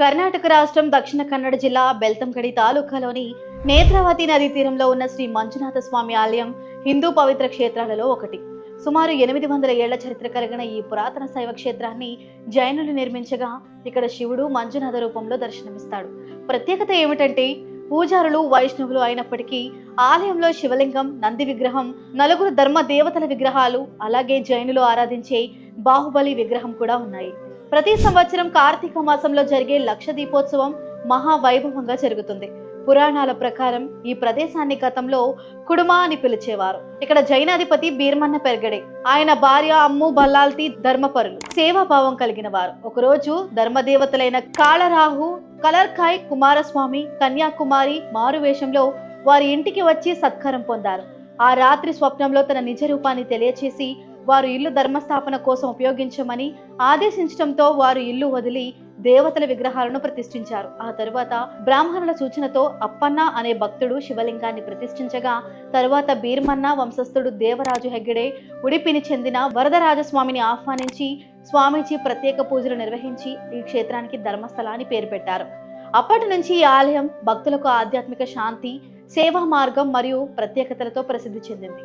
కర్ణాటక రాష్ట్రం దక్షిణ కన్నడ జిల్లా బెల్తంకడి తాలూకాలోని నేత్రావతి నదీ తీరంలో ఉన్న శ్రీ మంజునాథ స్వామి ఆలయం హిందూ పవిత్ర క్షేత్రాలలో ఒకటి. సుమారు ఎనిమిది వందల ఏళ్ళ చరిత్ర కలిగిన ఈ పురాతన శైవ క్షేత్రాన్ని జైనులు నిర్మించగా ఇక్కడ శివుడు మంజునాథ రూపంలో దర్శనమిస్తాడు. ప్రత్యేకత ఏమిటంటే పూజారులు వైష్ణవులు అయినప్పటికీ ఆలయంలో శివలింగం నంది విగ్రహం నలుగురు ధర్మ దేవతల విగ్రహాలు అలాగే జైనులు ఆరాధించే బాహుబలి విగ్రహం కూడా ఉన్నాయి. ప్రతి సంవత్సరం కార్తీక మాసంలో జరిగే లక్ష దీపోత్సవం మహావైభవంగా జరుగుతుంది. పురాణాల ప్రకారం ఈ ప్రదేశాన్ని గతంలో కుడుమా అని పిలిచేవారు. ఇక్కడ జైనాధిపతి బీర్మన్న పెరగడే. ఆయన భార్య అమ్ము బల్లాల్తి ధర్మపరులు. సేవాభావం కలిగిన వారు. ఒకరోజు ధర్మదేవతలైన కాళరాహు కలర్కాయ్ కుమారస్వామి కన్యాకుమారి మారువేషంలో వారి ఇంటికి వచ్చి సత్కారం పొందారు. ఆ రాత్రి స్వప్నంలో తన నిజ రూపాన్ని తెలియచేసి వారు ఇల్లు ధర్మస్థాపన కోసం ఉపయోగించమని ఆదేశించడంతో వారు ఇల్లు వదిలి దేవతల విగ్రహాలను ప్రతిష్ఠించారు. ఆ తరువాత బ్రాహ్మణుల సూచనతో అప్పన్న అనే భక్తుడు శివలింగాన్ని ప్రతిష్ఠించగా తరువాత బీర్మన్న వంశస్థుడు దేవరాజు హెగ్గడే ఉడిపిని చెందిన వరదరాజస్వామిని ఆహ్వానించి స్వామీజీ ప్రత్యేక పూజలు నిర్వహించి ఈ క్షేత్రానికి ధర్మస్థలాన్ని పేరు పెట్టారు. అప్పటి నుంచి ఈ ఆలయం భక్తులకు ఆధ్యాత్మిక శాంతి సేవా మార్గం మరియు ప్రత్యేకతలతో ప్రసిద్ధి చెందింది.